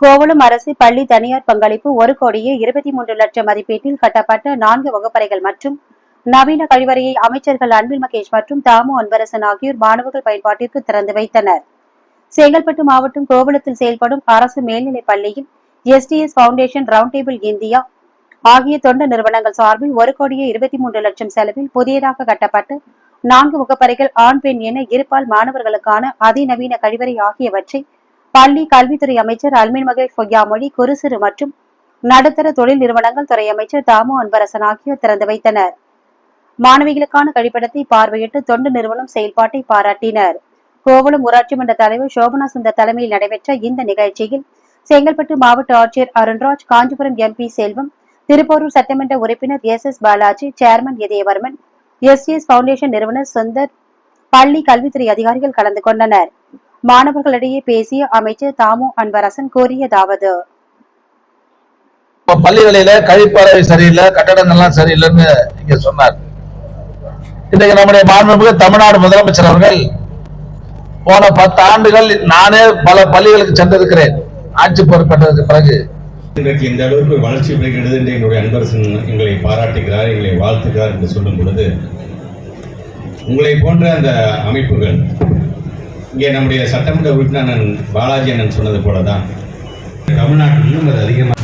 கோவளம் அரசு பள்ளி தனியார் பங்களிப்பு ஒரு கோடியே இருபத்தி மூன்று லட்சம் மதிப்பீட்டில் கட்டப்பட்ட நான்கு வகுப்பறைகள் மற்றும் நவீன கழிவறையை அமைச்சர்கள் அன்பில் மகேஷ் மற்றும் தாமு அன்பரசன் ஆகியோர் மாணவர்கள் பயன்பாட்டிற்கு திறந்து வைத்தனர். செங்கல்பட்டு மாவட்டம் கோவளத்தில் செயல்படும் அரசு மேல்நிலைப் பள்ளியில் SDS foundation Round Table India ஆகிய தொண்டு நிறுவனங்கள் சார்பில் ஒரு கோடியே இருபத்தி மூன்று லட்சம் செலவில் புதியதாக கட்டப்பட்டு நான்கு வகுப்பறைகள் ஆண் பெண் என இருபால் மாணவர்களுக்கான அதிநவீன கழிவறை ஆகியவற்றை பள்ளி கல்வித்துறை அமைச்சர் அல்மின் மகேஷ் பொய்யாமொழி குறு சிறு மற்றும் நடுத்தர தொழில் நிறுவனங்கள் துறை அமைச்சர் தாமு அன்பரசன் ஆகியோர் திறந்து வைத்தனர். மாணவிகளுக்கான கழிப்பிடத்தை பார்வையிட்டு தொண்டு நிறுவனம் செயல்பாட்டை பாராட்டினர். கோவளம் ஊராட்சி மன்ற தலைவர் சோபனா சுந்தர் தலைமையில் நடைபெற்ற இந்த நிகழ்ச்சியில் செங்கல்பட்டு மாவட்ட ஆட்சியர் அருண்ராஜ் காஞ்சிபுரம் எம்பி செல்வம் திருப்போரூர் சட்டமன்ற உறுப்பினர் S. S. Balaji chairman Idhayavarman SDS foundation நிறுவனர் சுந்தர் பள்ளி கல்வித்துறை அதிகாரிகள் கலந்து கொண்டனர். மாணவர்களிடையே பேசிய அமைச்சர் தாமு அன்பரசன் கூறியதாவது. பள்ளிகளில கழிப்பறை சரியில்லை கட்டடங்கள்லாம் சரியில்லைன்னு இங்க சொன்னார். இன்னைக்கு நம்முடைய மாண்புமிகு தமிழ்நாடு முதலமைச்சர் அவர்கள் போன பத்து ஆண்டுகள் நானே பல பள்ளிகளுக்கு சென்றிருக்கிறேன். ஆட்சி பொறுப்பேற்றதுக்கு பிறகு. இன்றைக்கு இந்த அளவுக்கு வளர்ச்சி பெறுகிறது என்று என்னுடைய அன்பரசன் எங்களை பாராட்டுகிறார் எங்களை வாழ்த்துகிறார் என்று சொல்லும் பொழுது உங்களை போன்ற அந்த அமைப்புகள் இங்கே நம்முடைய சட்டமன்ற உறுப்பினர் பாலாஜி அண்ணன் சொன்னது போல தான் இன்னும் அது அதிகமாக